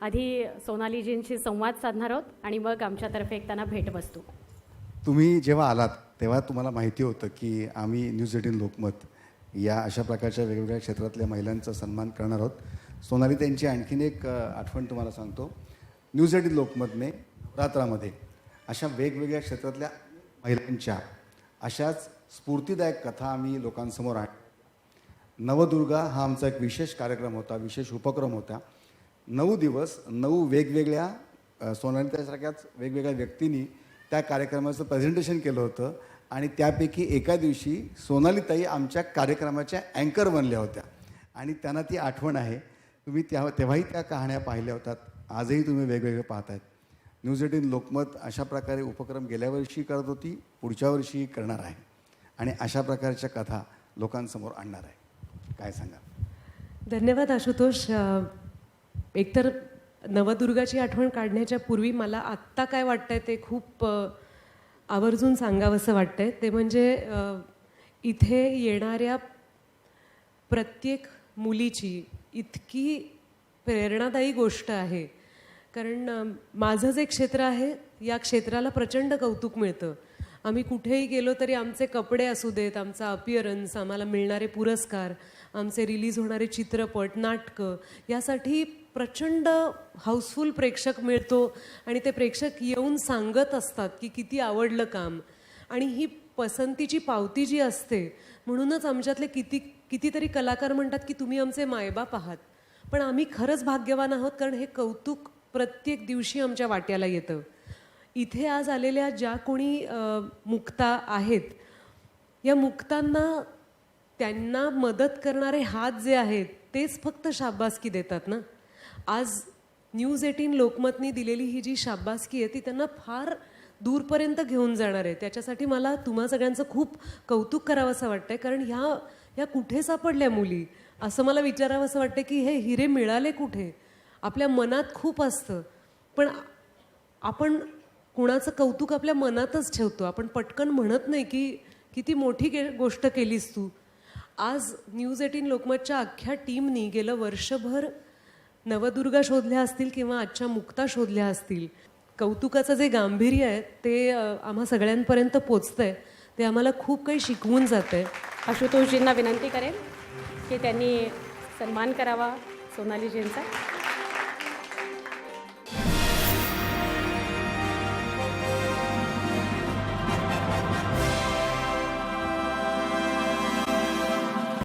आधी सोनालीजींशी संवाद साधणार आहोत आणि मग आमच्यातर्फे एक त्यांना भेट बसतो. तुम्ही जेव्हा आलात तेव्हा तुम्हाला माहिती होतं की आम्ही न्यूज एटीन लोकमत या अशा प्रकारच्या वेगवेगळ्या क्षेत्रातल्या महिलांचा सन्मान करणार आहोत. सोनाली त्यांची आणखीन एक आठवण तुम्हाला सांगतो. न्यूज एटीन लोकमतने रात्रामध्ये अशा वेगवेगळ्या क्षेत्रातल्या महिलांच्या अशाच स्फूर्तिदायक कथा आम्ही लोकांसमोर आण नवदुर्गा हा आमचा एक विशेष कार्यक्रम होता विशेष उपक्रम होता. नऊ दिवस नऊ वेगवेगळ्या सोनाली सोनालीतासारख्याच वेगवेगळ्या व्यक्तींनी त्या कार्यक्रमाचं प्रेझेंटेशन केलं होतं आणि त्यापैकी एका दिवशी सोनालीताई आमच्या कार्यक्रमाच्या अँकर बनल्या होत्या. आणि त्यांना ती आठवण आहे. तुम्ही त्या तेव्हाही त्या कहाण्या पाहिल्या होतात. आजही तुम्ही वेगवेगळे पाहतायत. न्यूज एटीन लोकमत अशा प्रकारे उपक्रम गेल्या वर्षी करत होती पुढच्या वर्षीही करणार आहे. आणि अशा प्रकारच्या कथा लोकांसमोर आणणार आहे. काय सांगा धन्यवाद आशुतोष. एकतर नवदुर्गाची आठवण काढण्याच्या पूर्वी मला आत्ता काय वाटतंय ते खूप आवर्जून सांगावंसं वाटतंय. ते म्हणजे इथे येणाऱ्या प्रत्येक मुलीची इतकी प्रेरणादायी गोष्ट आहे. कारण माझं जे क्षेत्र आहे या क्षेत्राला प्रचंड कौतुक मिळतं. आम्ही कुठेही गेलो तरी आमचे कपडे असू देत आमचा अपिअरन्स आम्हाला मिळणारे पुरस्कार आमचे रिलीज होणारे चित्रपट नाटकं यासाठी प्रचंड हाऊसफुल प्रेक्षक मिळतो आणि ते प्रेक्षक येऊन सांगत असतात की किती आवडलं काम. आणि ही पसंतीची पावती जी असते म्हणूनच आमच्यातले किती कितीतरी कलाकार म्हणतात की तुम्ही आमचे मायबाप आहात. पण आम्ही खरंच भाग्यवान आहोत कारण हे कौतुक प्रत्येक दिवशी आमच्या वाट्याला येतं. इथे आज आलेल्या ज्या कोणी मुक्ता आहेत या मुक्तांना त्यांना मदत करणारे हात जे आहेत तेच फक्त शाबासकी देतात ना? आज न्यूज एटीन लोकमतनी दिलेली ही जी शाबासकी आहे ती त्यांना फार दूरपर्यंत घेऊन जाणार आहे. त्याच्यासाठी मला तुम्हा सगळ्यांचं खूप कौतुक करावं असं वाटतंय कारण ह्या ह्या कुठे सापडल्या मुली? असं मला विचारावं असं वाटतं की हे हिरे मिळाले कुठे? आपल्या मनात खूप असतं. पण आपण कुणाचं कौतुक आपल्या मनातच ठेवतो. आपण पटकन म्हणत नाही की किती मोठी के गोष्ट केलीस तू. आज न्यूज एटीन लोकमतच्या अख्ख्या टीमनी गेलं वर्षभर नवदुर्गा शोधल्या असतील किंवा आजच्या मुक्ता शोधल्या असतील. कौतुकाचं जे गांभीर्य आहे ते आम्हा सगळ्यांपर्यंत पोचतंय. ते आम्हाला खूप काही शिकवून जातं आहे आशुतोषजींना विनंती करेन की त्यांनी सन्मान करावा सोनालीजींचा.